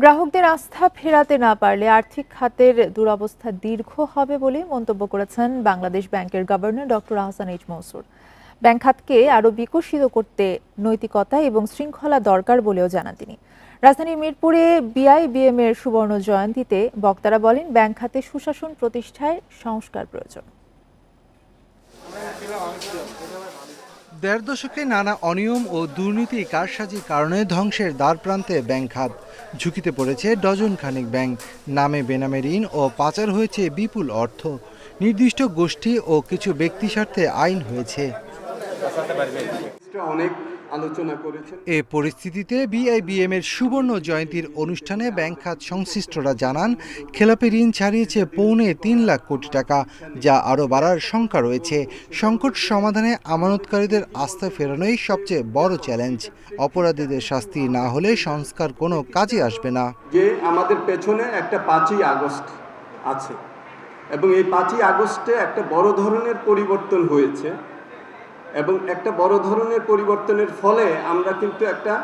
গ্রাহকদের আস্থা ফেরাতে না পারলে আর্থিক খাতের দুরবস্থা দীর্ঘ হবে বলে মন্তব্য করেছেন বাংলাদেশ ব্যাংকের governor doctor Ahsan H Mansur. Bank খাতকে আরও বিকশিত করতে নৈতিকতা এবং শৃঙ্খলা দরকার বলেও জানান তিনি। রাজধানীর মিরপুরে বিআইবিএম এর সুবর্ণ জয়ন্তীতে বক্তারা বলেন, ব্যাংক খাতে সুশাসন প্রতিষ্ঠায় সংস্কার প্রয়োজন। দেড় দশকে নানা অনিয়ম ও দুর্নীতি কারসাজির কারণে ধ্বংসের দ্বার প্রান্তে ব্যাংক খাত। ঝুঁকিতে পড়েছে ডজন খানিক ব্যাংক। নামে বেনামে ঋণ ও পাচার হয়েছে বিপুল অর্থ। নির্দিষ্ট গোষ্ঠী ও কিছু ব্যক্তি স্বার্থে আইন হয়েছে। অনেক আলোচনা করেছেন। এ পরিস্থিতিতে বিআইবিএম এর সুবর্ণ জয়ন্তীর অনুষ্ঠানে ব্যাংক খাত সংশ্লিষ্টরা জানান খেলাপি ঋণ ছাড়িয়েছে পৌনে তিন লাখ কোটি টাকা যা আরও বাড়ার শঙ্কা রয়েছে। সংকট সমাধানে আমানতকারীদের আস্থা ফেরানোই সবচেয়ে বড় চ্যালেঞ্জ। অপরাধীদের শাস্তি না হলে সংস্কার কোনো কাজে আসবে না। যে আমাদের পেছনে একটা পাঁচই আগস্ট আছে এবং এই পাঁচই আগস্টে একটা বড় ধরনের পরিবর্তন হয়েছে। এবং একটা বড় ধরনের পরিবর্তনের ফলে আমরা কিন্তু একটা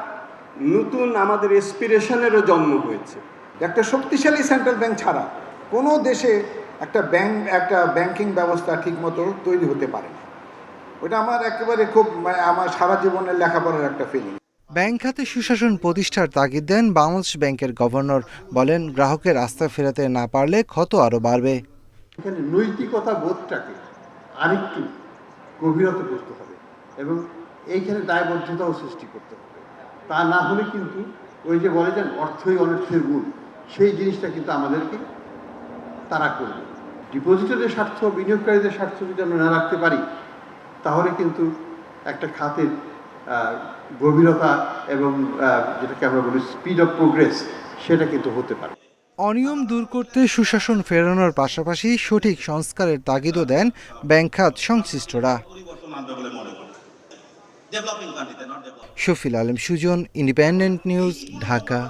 নতুন আমাদের এসপিরেশনেরও জন্ম হয়েছে। একটা শক্তিশালী সেন্ট্রাল ব্যাংক ছাড়া কোনো দেশে একটা ব্যাংক একটা ব্যাংকিং ব্যবস্থা ঠিকমতো তৈরি হতে পারে না। ওটা আমার একেবারে খুব মানে আমার সারা জীবনের লেখাপড়ার একটা ফিলিং ব্যাংক খাতে সুশাসন প্রতিষ্ঠার তাগিদ দেন বাংলাদেশ ব্যাংকের গভর্নর। বলেন গ্রাহকের আস্থা ফেরাতে না পারলে ক্ষত আরও বাড়বে। এখানে নৈতিকতা বোধটাকে আরেকটু গভীরতা করতে হবে এবং এইখানে দায়বদ্ধতাও সৃষ্টি করতে হবে। তা না হলে কিন্তু ওই যে বলে যান অর্থই অনর্থের মূল সেই জিনিসটা কিন্তু আমাদেরকে তারা করবে। ডিপোজিটরদের স্বার্থ, বিনিয়োগকারীদের স্বার্থ যদি আমরা না রাখতে পারি, তাহলে কিন্তু একটা খাতের গভীরতা এবং যেটাকে আমরা বলি স্পিড অফ প্রোগ্রেস সেটা কিন্তু হতে পারে। অনিয়ম দূর করতে সুশাসন ফেরানোর পাশাপাশি সঠিক সংস্কারের তাগিদও দেন ব্যাংক খাত সংশ্লিষ্টরা। Shafil Alam Sujan Independent News Dhaka.